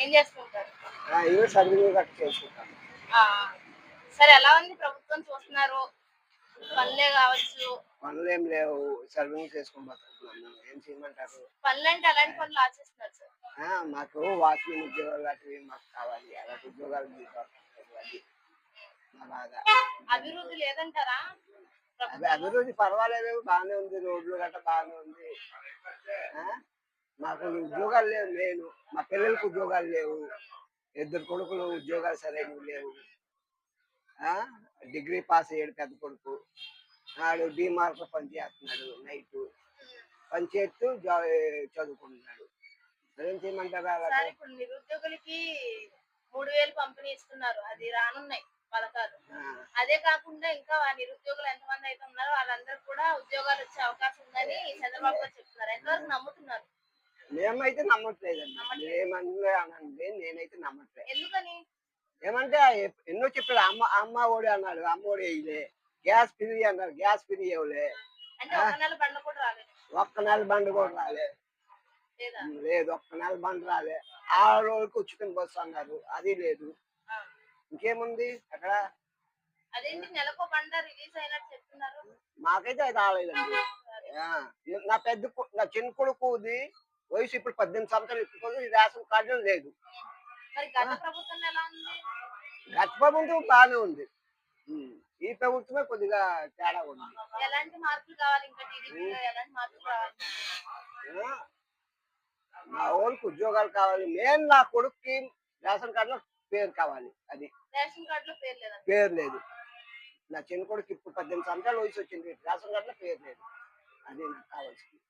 ఏం చేస్తుంటారు? ఇవి సర్వీస్ గట్ట చేసుకుంటాను ఆ, సరే ఎలా ఉంది ప్రభుత్వం? చూస్తున్నారు. పనులే కావచ్చు. పనులు ఏం లేవు. బతుకుతున్నాం మేము. ఏం చేయమంటారు? పనులు అంటే ఎలాంటి పనులు ఆశిస్తున్నారు సార్? మాకు వాచ్మెన్ ఉద్యోగాలు లాంటివి మాకు కావాలి. అలాంటి ఉద్యోగాలు అభివృద్ధి లేదంటారా? అభివృద్ధి పర్వాలేదు. బాగానే ఉంది. రోడ్లు గట్ట బాగానే ఉంది? మాకు ఉద్యోగాలు లేవు నేను మా పిల్లలకు ఉద్యోగాలు లేవు. ఇద్దరు కొడుకులు ఉద్యోగాలు సరైనవి లేవు? డిగ్రీ పాస్ అయ్యాడు పెద్ద కొడుకు. ఆడు డిమార్క్ పని చేస్తున్నాడు నైట్. పని చేస్తూ జా- చదువుకుంటున్నాడు. ఏం చేయమంటారా ఇప్పుడు నిరుద్యోగులకి మూడు వేలు పంపిణీ ఇస్తున్నారు. అది రానున్నాయి పథకాలు. అదే కాకుండా ఇంకా నిరుద్యోగులు ఎంతమంది అయితే ఉన్నారో వాళ్ళందరూ కూడా ఉద్యోగాలు వచ్చే అవకాశం ఉందని చంద్రబాబు గారు చెప్తున్నారు. ఎంతవరకు నమ్ముతున్నారు? మేమైతే నమ్మట్లేదండి. మేమన్నా అనండి నేనైతే నమ్మట్లేదు ఎందుకని? ఏమంటే ఎన్నో చెప్పాడు అమ్మ అమ్మ ఓడి అన్నాడు అమ్మ ఓడి వేయలే గ్యాస్ ఫ్రీ అన్నారు గ్యాస్ ఫ్రీ ఇవ్వలే. ఒక్క నెల బండి కూడా రాలే. లేదా? ఒక్క నెల బండి రాలే. ఆరు రోజులకు ఉచితం బస్సు అన్నారు అది లేదు. ఆ. ఇంకేముంది అక్కడ? మాకైతే అది రాలేదండి. ఆ, నా పెద్ద నా చిన్న కొడుకుది వయసు ఇప్పుడు పద్దెనిమిది సంవత్సరాలు ఇప్పుడు రేషన్ కార్డు లేదు. గత ప్రభుత్వం బాగానే ఉంది. ఈ ప్రభుత్వమే కొద్దిగా తేడా ఉంది. మా ఊరికి ఉద్యోగాలు కావాలి. మెయిన్ నా కొడుక్కి రేషన్ కార్డులో పేరు కావాలి. అది పేరు లేదు. నా చిన్న కొడుకు ఇప్పుడు పద్దెనిమిది సంవత్సరాల వయసు వచ్చింది. రేషన్ కార్డులో పేరు లేదు. అది నాకు కావాల్సింది.